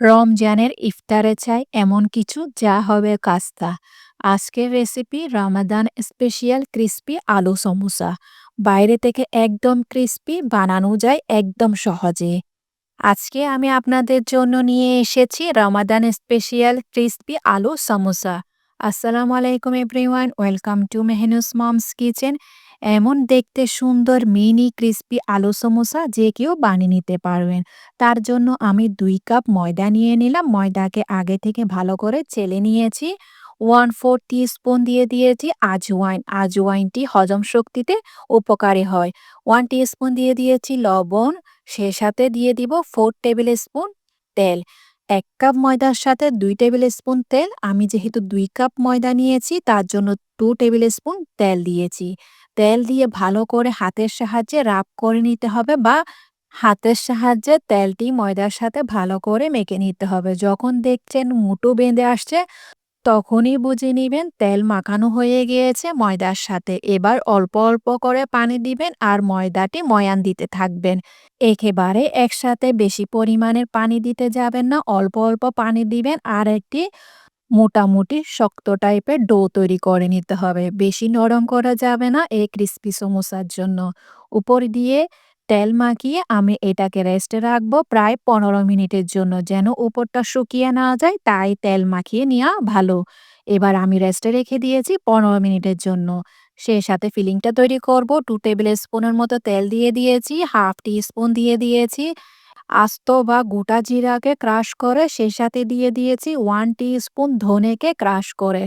রমজানের ইফতারে চাই এমন কিছু যা হবে কাস্তা। আজকের রেসিপি রমাদান স্পেশিয়াল ক্রিস্পি আলু সমোসা। বাইরে থেকে একদম ক্রিস্পি বানানো যায় একদম সহজে। আজকে আমি আপনাদের জন্য নিয়ে এসেছি রমাদান স্পেশিয়াল ক্রিস্পি আলু সমোসা। আসসালামু আলাইকুম everyone, welcome to Mehnus mom's kitchen. এমন দেখতে সুন্দর মিনি ক্রিস্পি আলু সমোসা যে কেউ বানিয়ে নিতে পারবেন। তার জন্য আমি দুই কাপ ময়দা নিয়ে নিলাম। ময়দাকে আগে থেকে ভালো করে চেলে নিয়েছি। ওয়ান ফোর টি স্পুন দিয়ে দিয়েছি আজওয়াইন আজওয়াইনটি হজম শক্তিতে উপকারী হয়। ওয়ান টি স্পুন দিয়ে দিয়েছি লবণ। সে সাথে দিয়ে দিব ফোর টেবিল স্পুন তেল। এক কাপ ময়দার সাথে দুই টেবিল স্পুন তেল। আমি যেহেতু দুই কাপ ময়দা নিয়েছি, তার জন্য টু টেবিল স্পুন তেল দিয়েছি। তেল দিয়ে ভালো করে হাতের সাহায্যে রাব করে নিতে হবে বা হাতের সাহায্যে তেলটি ময়দার সাথে ভালো করে মেখে নিতে হবে। যখন দেখছেন মুটো বেঁধে আসছে, তখনই বুঝে নিবেন তেল মাখানো হয়ে গিয়েছে ময়দার সাথে। এবার অল্প অল্প করে পানি দিবেন আর ময়দাটি ময়ান দিতে থাকবেন। একেবারে একসাথে বেশি পরিমাণের পানি দিতে যাবেন না, অল্প অল্প পানি দিবেন আর একটি মোটামুটি শক্ত টাইপের ডো তৈরি করে নিতে হবে। বেশি নরম করা যাবে না, এই ক্রিস্পি সমোসার জন্য। উপর দিয়ে তেল মাখিয়ে আমি এটাকে রেস্টে রাখব প্রায় পনেরো মিনিটের জন্য। যেন উপরটা শুকিয়ে না যায়, তাই তেল মাখিয়ে নেওয়া ভালো। এবার আমি রেস্টে রেখে দিয়েছি পনেরো মিনিটের জন্য। সে সাথে ফিলিংটা তৈরি করব। টু টেবিল স্পুনের মতো তেল দিয়ে দিয়েছি হাফ টি স্পুন দিয়ে দিয়েছি। আস্ত বা গোটা জিরাকে ক্রাশ করে সে সাথে দিয়ে দিয়েছি ওয়ান টি স্পুন ধনেকে ক্রাশ করে।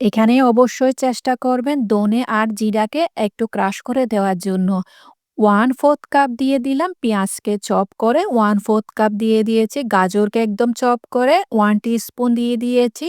এখানে অবশ্যই চেষ্টা করবেন দনে আর জিরাকে একটু ক্রাশ করে দেওয়ার জন্য। ওয়ান ফোর্থ কাপ দিয়ে দিলাম পেঁয়াজকে চপ করে। ওয়ান ফোর্থ কাপ দিয়ে দিয়েছি গাজরকে একদম চপ করে। ওয়ান টি স্পুন দিয়ে দিয়েছি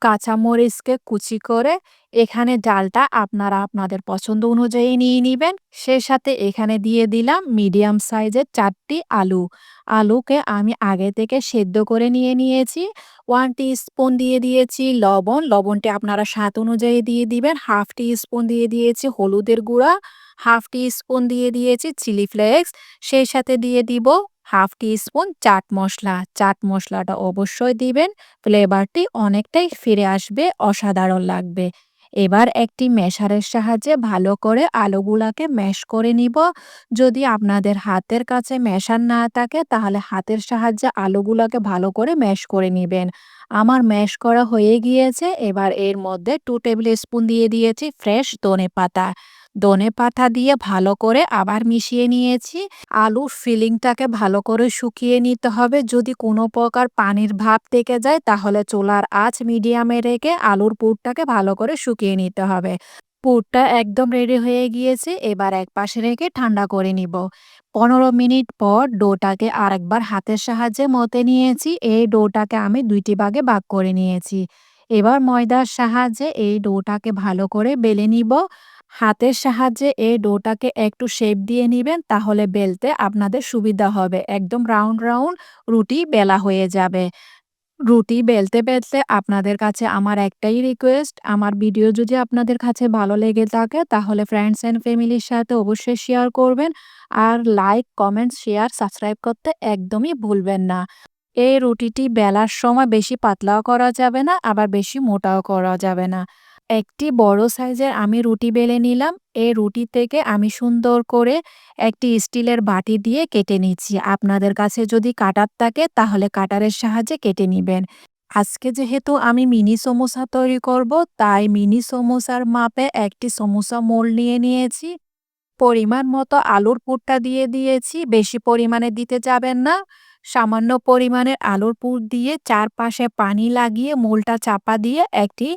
কাঁচামরিচকে কুচি করে এখানে ডালটা আপনারা আপনাদের পছন্দ অনুযায়ী নিয়ে নেবেন। সে সাথে এখানে দিয়ে দিলাম মিডিয়াম সাইজের চারটি আলু। আলুকে আমি আগে থেকে সেদ্ধ করে নিয়ে নিয়েছি। ওয়ান স্পুন দিয়ে দিয়েছি লবণ। লবণটি আপনারা স্বাদ অনুযায়ী দিয়ে দিবেন। হাফ টি স্পুন দিয়ে দিয়েছি হলুদের গুঁড়া। হাফ টি স্পুন দিয়ে দিয়েছি চিলি ফ্লেক্স। সেই সাথে দিয়ে দিব হাফ স্পুন চাট মশলা। চাট মশলাটা অবশ্যই দিবেন, ফ্লেভারটি অনেকটাই ফিরে আসবে, অসাধারণ লাগবে। এবার একটি মেশারের সাহায্যে ভালো করে আলুগুলাকে ম্যাশ করে নিব। যদি আপনাদের হাতের কাছে মেশার না থাকে, তাহলে হাতের সাহায্যে আলুগুলাকে ভালো করে ম্যাশ করে নেবেন। আমার ম্যাশ করা হয়ে গিয়েছে। এবার এর মধ্যে টু টেবিল স্পুন দিয়ে দিয়েছি ফ্রেশ ধনে পাতা। ধনে পাতা দিয়ে ভালো করে আবার মিশিয়ে নিয়েছি। আলুর ফিলিংটাকে ভালো করে শুকিয়ে নিতে হবে। যদি কোনো প্রকার পানির ভাব থেকে যায়, তাহলে চুলার আঁচ মিডিয়ামে রেখে আলুর পুরটাকে ভালো করে শুকিয়ে নিতে হবে। পুরটা একদম রেডি হয়ে গিয়েছে, এবার এক পাশে রেখে ঠান্ডা করে নিব। পনেরো মিনিট পর ডোটাকে আরেকবার হাতের সাহায্যে মতে নিয়েছি, এই ডোটাকে আমি দুইটি ভাগে ভাগ করে নিয়েছি। এবার ময়দার সাহায্যে এই ডোটাকে ভালো করে বেলে নিব। হাতের সাহায্যে এই ডোটাকে একটু শেপ দিয়ে নেবেন, তাহলে বেলতে আপনাদের সুবিধা হবে। একদম রাউন্ড রাউন্ড রুটি বেলা হয়ে যাবে। রুটি বেলতে বেলতে আপনাদের কাছে আমার একটাই রিকোয়েস্ট আমার ভিডিও যদি আপনাদের কাছে ভালো লেগে থাকে, তাহলে ফ্রেন্ডস অ্যান্ড ফ্যামিলির সাথে অবশ্যই শেয়ার করবেন। আর লাইক কমেন্ট শেয়ার সাবস্ক্রাইব করতে একদমই ভুলবেন না। এই রুটিটি বেলার সময় বেশি পাতলাও করা যাবে না, আবার বেশি মোটাও করা যাবে না। একটি বড় সাইজের আমি রুটি বেলে নিলাম। এই রুটি থেকে আমি সুন্দর করে একটি স্টিলের বাটি দিয়ে কেটে নিচ্ছি। আপনাদের কাছে যদি কাটার থাকে, তাহলে কাটারের সাহায্যে কেটে নেবেন। আজকে যেহেতু আমি মিনি সমোসা তৈরি করব, তাই মিনি সমোসার মাপে একটি সমোসা মোল নিয়ে নিয়েছি। পরিমাণ মতো আলুর পুরটা দিয়ে দিয়েছি। বেশি পরিমাণে দিতে যাবেন না। সামান্য পরিমাণের আলুর পুর দিয়ে চারপাশে পানি লাগিয়ে মোলটা চাপা দিয়ে একটি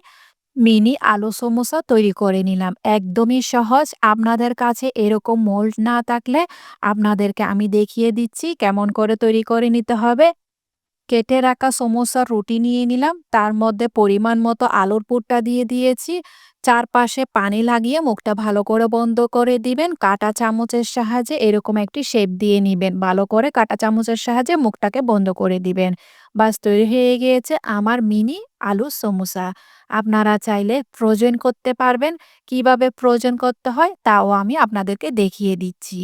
মিনি আলু সমোসা তৈরি করে নিলাম। একদমই সহজ। আপনাদের কাছে এরকম মোল্ড না থাকলে আপনাদেরকে আমি দেখিয়ে দিচ্ছি কেমন করে তৈরি করে নিতে হবে। কেটে রাখা সমোসার রুটি নিয়ে নিলাম। তার মধ্যে পরিমাণ মতো আলুর পুরটা দিয়ে দিয়েছি। চারপাশে পানি লাগিয়ে মুখটা ভালো করে বন্ধ করে দিবেন। কাটা চামচের সাহায্যে এরকম একটি শেপ দিয়ে নিবেন। ভালো করে কাটা চামচের সাহায্যে মুখটাকে বন্ধ করে দিবেন। বাস, তৈরি হয়ে গিয়েছে আমার মিনি আলু সমোসা। আপনারা চাইলে ফ্রোজেন করতে পারবেন। কীভাবে ফ্রোজেন করতে হয় তাও আমি আপনাদেরকে দেখিয়ে দিচ্ছি।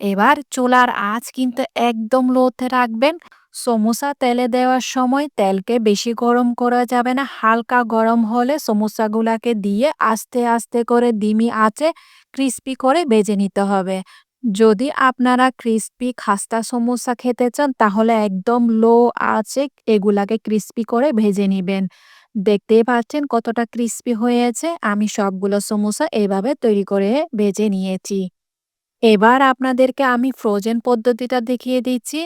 এবার চুলার আঁচ কিন্তু একদম লোতে রাখবেন। সমোসা তেলে দেওয়ার সময় তেলকে বেশি গরম করা যাবে না। হালকা গরম হলে সমোসাগুলাকে দিয়ে আস্তে আস্তে করে দিমি আঁচে ক্রিস্পি করে ভেজে নিতে হবে। যদি আপনারা ক্রিস্পি খাস্তা সমোসা খেতে চান, তাহলে একদম লো আঁচে এগুলাকে ক্রিস্পি করে ভেজে নেবেন। দেখতেই পাচ্ছেন কতটা ক্রিস্পি হয়েছে। আমি সবগুলো সমোসা এভাবে তৈরি করে ভেজে নিয়েছি। এবার আপনাদেরকে আমি ফ্রোজেন পদ্ধতিটা দেখিয়ে দিচ্ছি।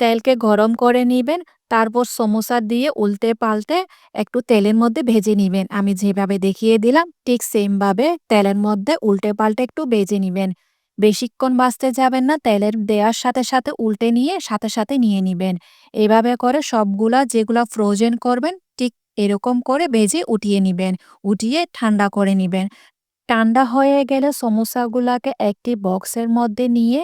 তেলকে গরম করে নেবেন, তারপর সমোসা দিয়ে উল্টে পাল্টে একটু তেলের মধ্যে ভেজে নিবেন। আমি যেভাবে দেখিয়ে দিলাম, ঠিক সেমভাবে তেলের মধ্যে উল্টে পাল্টে একটু ভেজে নিবেন। বেশিক্ষণ বাঁচতে যাবেন না, তেলের দেওয়ার সাথে সাথে উল্টে নিয়ে সাথে সাথে নিয়ে নেবেন। এভাবে করে সবগুলা যেগুলা ফ্রোজেন করবেন, ঠিক এরকম করে ভেজে উঠিয়ে নিবেন, উঠিয়ে ঠান্ডা করে নিবেন। ঠান্ডা হয়ে গেলে সমোসাগুলাকে একটি বক্সের মধ্যে নিয়ে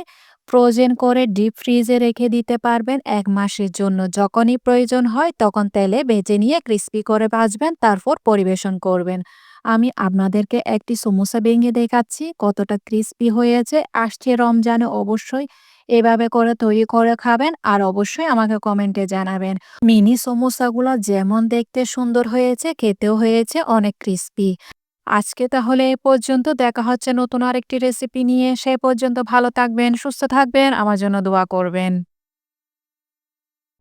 ফ্রোজেন করে ডিপ ফ্রিজে রেখে দিতে পারবেন এক মাসের জন্য। যখনই প্রয়োজন হয় তখন তেলে ভেজে নিয়ে ক্রিস্পি করে ভাজবেন, তারপর পরিবেশন করবেন। আমি আপনাদেরকে একটি সমোসা ভেঙে দেখাচ্ছি, কতটা ক্রিস্পি হয়েছে, আসছে রমজানে অবশ্যই এভাবে করে তৈরি করে খাবেন আর অবশ্যই আমাকে কমেন্টে জানাবেন। মিনি সমোসাগুলো যেমন দেখতে সুন্দর হয়েছে, খেতেও হয়েছে, অনেক ক্রিস্পি। আজকে তাহলে এ পর্যন্ত। দেখা হচ্ছে নতুন আরেকটি রেসিপি নিয়ে। সে পর্যন্ত ভালো থাকবেন, সুস্থ থাকবেন। আমার জন্য দোয়া করবেন।